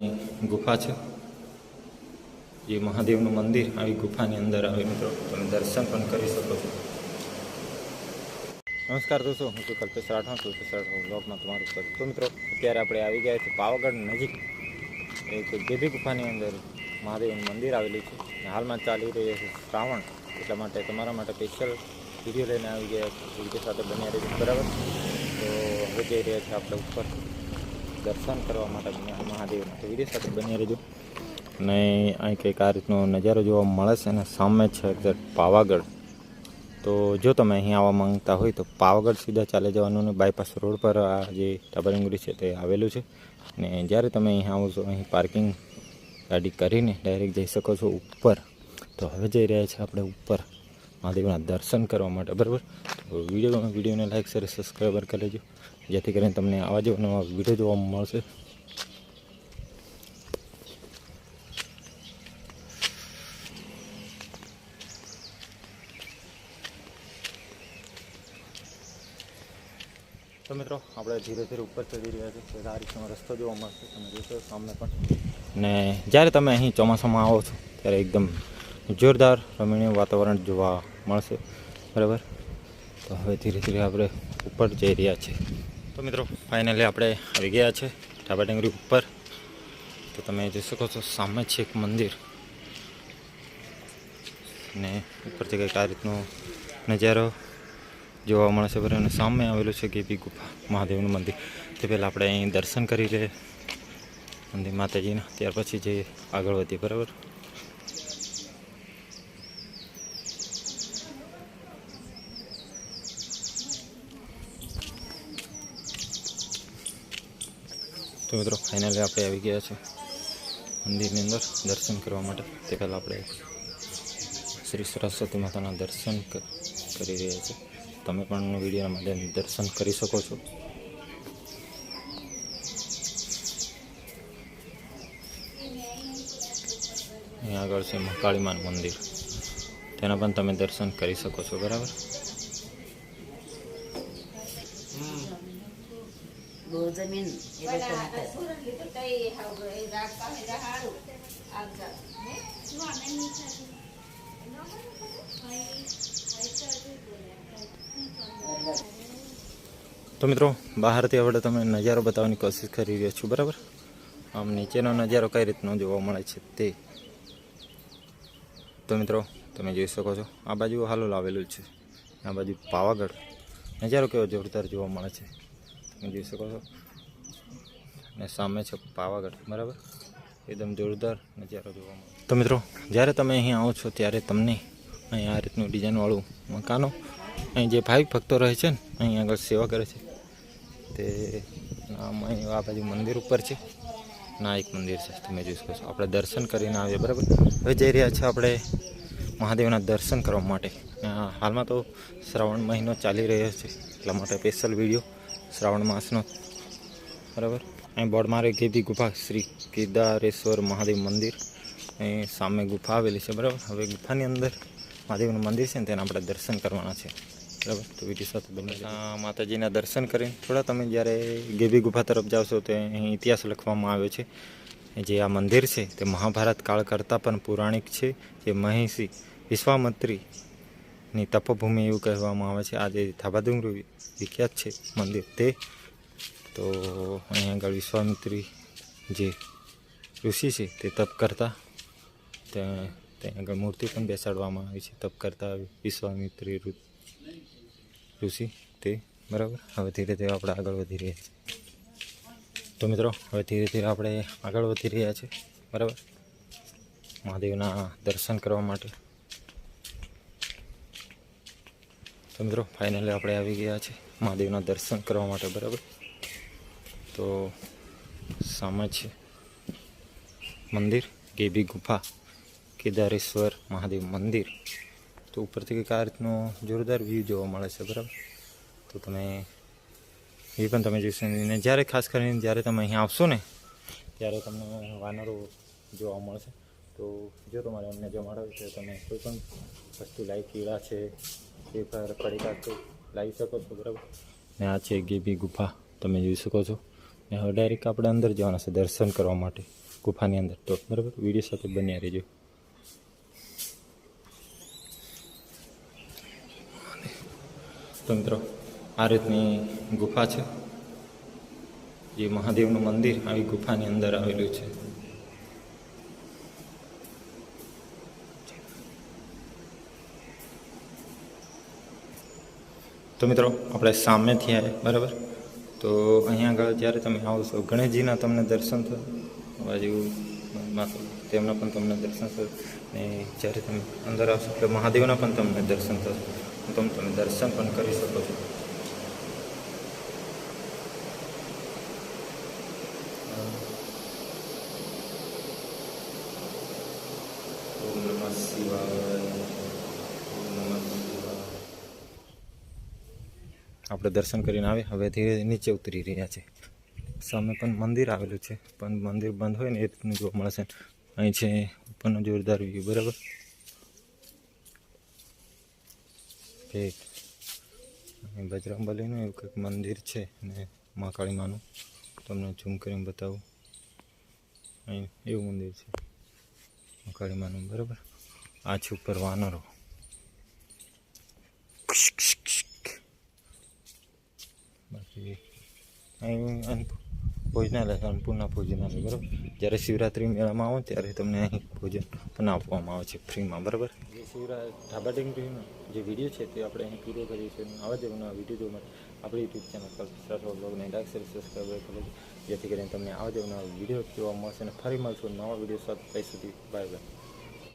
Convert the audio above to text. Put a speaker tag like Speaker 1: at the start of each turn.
Speaker 1: ગુફા છે. જે મહાદેવનું મંદિર આવી ગુફાની અંદર આવે મિત્રો. તમે દર્શન પણ કરી શકો છો. નમસ્કાર દોસ્તો, હું છું કલ્પેશ રાઠવા કલ્પેશ રાઠવા બ્લોગમાં તમારું સ્વાગત. તો મિત્રો, અત્યારે આપણે આવી ગયા છીએ પાવાગઢ નજીક. એક દેવી ગુફાની અંદર મહાદેવનું મંદિર આવેલું છે. હાલમાં ચાલી રહ્યો છે શ્રાવણ. એટલા માટે તમારા માટે સ્પેશિયલ વીડિયો લઈને આવી ગયા છે વીડિયો સાથે બન્યા રહેજો. બરાબર? તો હવે જઈ રહ્યા છે આપણે ઉપર. દર્શન કરવા માટે મહાદેવના વીડિયો સાથે બની રહેજો. અને અહીં કંઈક આ રીતનો નજારો જોવા મળે છે અને સામે છે એક્ઝેક્ટ પાવાગઢ. તો જો તમે અહીં આવવા માંગતા હોય તો પાવાગઢ સીધા ચાલે જવાનું ને બાયપાસ રોડ પર આ જે ટાબરંગુરી છે તે આવેલું છે. અને જ્યારે તમે અહીં આવો છો, અહીં પાર્કિંગ ગાડી કરીને ડાયરેક્ટ જઈ શકો છો ઉપર. તો હવે જઈ રહ્યા છે આપણે ઉપર. મહાદેવના દર્શન કરવા માટે, બરાબર? વીડિયો વિડીયોને લાઈક શેર સબસ્ક્રાઈબર કરી લેજો. જેથી કરીને તમને આવા જેવા નવા વીડિયો જોવા મળશે. તો મિત્રો, આપણે ધીરે ધીરે ઉપર ચડી રહ્યા છીએ. આ રીતનો રસ્તો જોવા મળશે. તમે જોશો સામે પણ. ને જ્યારે તમે અહીં ચોમાસામાં આવો છો, ત્યારે એકદમ જોરદાર રમણીય વાતાવરણ જોવા મળશે. બરાબર? તો હવે ધીરે ધીરે આપણે ઉપર જઈ રહ્યા છીએ. તો મિત્રો ફાઇનલી આપણે આવી ગયા છે ઢાબા ડેંગરી ઉપર. તો તમે જોઈ શકો છો, સામે છે એક મંદિર. ને ઉપરથી કંઈક આ રીતનો નજારો જોવા મળશે. બરાબર? અને સામે આવેલું છે ગેપી ગુફા, મહાદેવનું મંદિર. તે પહેલાં આપણે અહીં દર્શન કરી લઈએ મંદિર માતાજીના. ત્યાર પછી જઈએ આગળ વધીએ. બરાબર? તો મિત્રો ફાઇનલી આપણે આવી ગયા છે મંદિરની અંદર દર્શન કરવા માટે. તે પહેલાં આપણે શ્રી સરસ્વતી માતાના દર્શન કરી રહ્યા છે તમે પણ વિડીયોના માધ્યમથી દર્શન કરી શકો છો. અહીં આગળ છે મહાકાળીમાનું મંદિર. તેના પણ તમે દર્શન કરી શકો છો, બરાબર?
Speaker 2: ગો જમીન એ લોકો
Speaker 1: તો મિત્રો બહારથી આપણે તમે નજારો બતાવવાની કોશિશ કરી રહ્યા છું બરાબર? આમ નીચેનો નજારો કઈ રીતનો જોવા મળે છે તે? તો મિત્રો તમે જોઈ શકો છો આ બાજુ હાલો લાવેલું છે. આ બાજુ પાવાગઢ. નજારો કેવો જોરદાર જોવા મળે છે. તમે જોઈ શકો છો. અને સામે છે પાવાગઢ, બરાબર? એકદમ જોરદાર નજારો જોવા મળે. તો મિત્રો, જ્યારે તમે અહીં આવો છો, ત્યારે તમને અહીં આ રીતનું ડિઝાઇનવાળું મકાનો, અહીં જે ભાવિક ભક્તો રહે છે ને, અહીં આગળ સેવા કરે છે. તે નામ અહીં આ બાજુ મંદિર ઉપર છે. ના એક મંદિર છે, તમે જોઈ શકો છો. આપણે દર્શન કરીને આવીએ, બરાબર? હવે જઈ રહ્યા છે આપણે મહાદેવના દર્શન કરવા માટે. હાલમાં તો શ્રાવણ મહિનો ચાલી રહ્યો છે, એટલા માટે સ્પેશિયલ વીડિયો શ્રાવણ માસનો. બરાબર? અહીં બોર્ડ મારે ગેબી ગુફા શ્રી કેદારેશ્વર મહાદેવ મંદિર. અહીં સામે ગુફા આવેલી છે બરાબર? હવે ગુફાની અંદર મહાદેવનું મંદિર છે ને તેના આપણે દર્શન કરવાના છે. બરાબર? તો વીડિયો સાથે બને માતાજીના દર્શન કરીને. થોડા તમે જ્યારે ગેબી ગુફા તરફ જાવશો તો અહીં ઇતિહાસ લખવામાં આવ્યો છે. જે આ મંદિર છે તે મહાભારત કાળ કરતાં પણ પૌરાણિક છે. જે મહિષી વિશ્વામિત્રીની તપભૂમિ એવું કહેવામાં આવે છે. આ જે થાબાડુંગર વિખ્યાત છે મંદિર તે. તો અહીંયા આગળ વિશ્વામિત્રી જે ઋષિ છે તે તપ કરતા. ત્યાં ત્યાં આગળ મૂર્તિ પણ બેસાડવામાં આવી છે. તપ કરતા વિશ્વામિત્રી ઋષિ તે. બરાબર? હવે ધીરે ધીરે આપણે આગળ વધી રહ્યા છીએ. તો મિત્રો, હવે ધીરે ધીરે આપણે આગળ વધી રહ્યા છીએ. બરાબર? મહાદેવના દર્શન કરવા માટે. તો મિત્રો ફાઇનલી આપણે આવી ગયા છે મહાદેવના દર્શન કરવા માટે, બરાબર? તો સામે છે મંદિર, ગેબી ગુફા, કેદારેશ્વર મહાદેવ મંદિર. તો ઉપરથી કંઈક આ રીતનો જોરદાર વ્યૂ જોવા મળે છે, બરાબર? તો તમે, એ પણ તમે જોઈશો ને જ્યારે ખાસ કરીને જ્યારે તમે અહીં આવશો ને, ત્યારે તમને વાનરો જોવા મળશે. તો જો તમારે એમને જમાડો છે, તમે કોઈ પણ વસ્તુ લાવી કીડા છે, એ પર પડીકા તો લાવી શકો છો, બરાબર? ને આ છે ગેબી ગુફા, તમે જોઈ શકો છો. ને હવે ડાયરેક્ટ આપણે અંદર જવાના છે દર્શન કરવા માટે, ગુફાની અંદર. તો બરાબર? વીડિયો સાથે બન્યા રહેજો. તો મિત્રો, આ રીતની ગુફા છે. જે મહાદેવનું મંદિર આવી ગુફાની અંદર આવેલું છે. તો મિત્રો, આપણે સામેથી આવ્યા બરાબર? તો અહીંયા આગળ જ્યારે તમે આવશો, ગણેશજીના તમને દર્શન થશે. બાજુ માતા તેમના પણ તમને દર્શન થશે. ને જ્યારે તમે અંદર આવશો એટલે મહાદેવના પણ તમને દર્શન થશે. તમે તમે દર્શન પણ કરી શકો છો. શિવાય ઓમ નમઃ શિવાય આપણે દર્શન કરીને આવે હવે ધીરે નીચે ઉતરી રહ્યા છે. સામે પણ મંદિર આવેલું છે. પણ મંદિર બંધ હોય ને એ રીતનું જોવા મળશે. અહીં છે ઉપરનો જોરદાર વ્યૂ બરાબર? અહીં બજરંગબલીનું એવું કંઈક મંદિર છે ને મા કાળીમાનું. તમને ઝૂમ કરીને બતાવું. અહીં એવું મંદિર છે. મા કાળીમાનું, બરાબર? આ છે ઉપર વાનરો. અહીં ભોજનાલય અન્નપૂર્ણા ભોજનાલય, બરાબર? જ્યારે શિવરાત્રિ મેળામાં આવો ત્યારે તમને અહીં ભોજન પણ આપવામાં આવે છે ફ્રીમાં, બરાબર? જે શિવરા ઢાબા ટીંગનો જે વીડિયો છે તે આપણે અહીં પૂરો કરીએ છીએ. આવા જ નવા વીડિયો જોવા માટે આપણી યુટ્યુબ ચેનલ પર સરસ બ્લોગને લાઈક શેર સબસ્ક્રાઈબ કરો જેથી કરીને તમને આવા જ નવા વીડિયો જોવા મળશે અને ફરી મળશું નવા વીડિયો સાથે. કઈ સુધી બાય બાય